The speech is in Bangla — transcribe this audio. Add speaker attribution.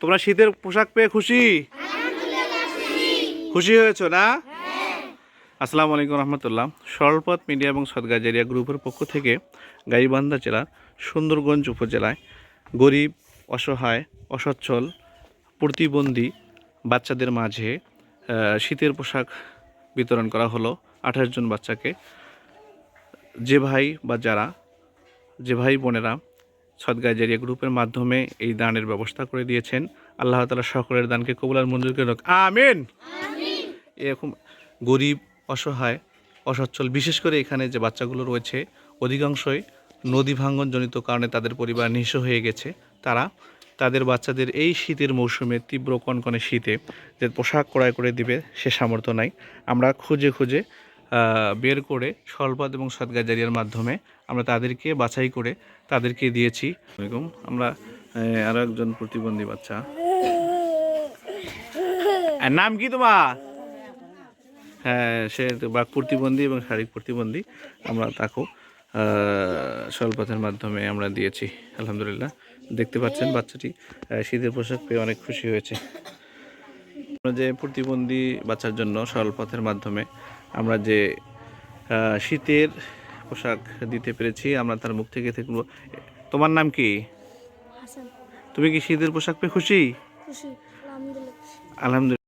Speaker 1: তোমরা শীতের পোশাক পেয়ে খুশি? খুশি হয়েছো না? আসসালামু আলাইকুম রহমতুল্লাহ। সরলপথ মিডিয়া এবং সদগাজারিয়া গ্রুপের পক্ষ থেকে গাইবান্ধা জেলার সুন্দরগঞ্জ উপজেলায় গরিব অসহায় অসচ্ছল প্রতিবন্ধী বাচ্চাদের মাঝে শীতের পোশাক বিতরণ করা হলো আঠাশ জন বাচ্চাকে। যে ভাই বা যারা যে ভাই বোনেরা সদগাজারিয়া গ্রুপের মাধ্যমে এই দানের ব্যবস্থা করে দিয়েছেন। আল্লাহ তালা সকলের দানকে কবুলার মঞ্জুর করে রাখ আমিন। এরকম গরিব অসহায় অসচ্ছল বিশেষ করে এখানে যে বাচ্চাগুলো রয়েছে অধিকাংশই নদী ভাঙ্গনজনিত কারণে তাদের পরিবার নিঃস্ব হয়ে গেছে। তারা তাদের বাচ্চাদের এই শীতের মৌসুমে তীব্র কনকনে শীতে যে পোশাক ক্রয় করে দিবে সে সামর্থ্য নাই। আমরা খুঁজে খুঁজে বের করে স্বল্পদ এবং সদগাজারিয়ার মাধ্যমে আমরা তাদেরকে বাছাই করে তাদেরকে দিয়েছি। এরকম আমরা আরও একজন প্রতিবন্ধী বাচ্চা। নাম কি তোমার? হ্যাঁ সে বাক প্রতিবন্ধী এবং শারীরিক প্রতিবন্ধী। আমরা তাকেও স্বল্পথের মাধ্যমে আমরা দিয়েছি, আলহামদুলিল্লাহ। দেখতে পাচ্ছেন বাচ্চাটি শীতের পোশাক পেয়ে অনেক খুশি হয়েছে। যে প্রতিবন্ধী বাচ্চার জন্য স্বল্পথের মাধ্যমে আমরা যে আহ, শীতের পোশাক দিতে পেরেছি আমরা তার মুখ থেকে থাকব তোমার নাম কি? তুমি কি শীতের পোশাক পেয়ে খুশি? আলহামদুলিল্লাহ।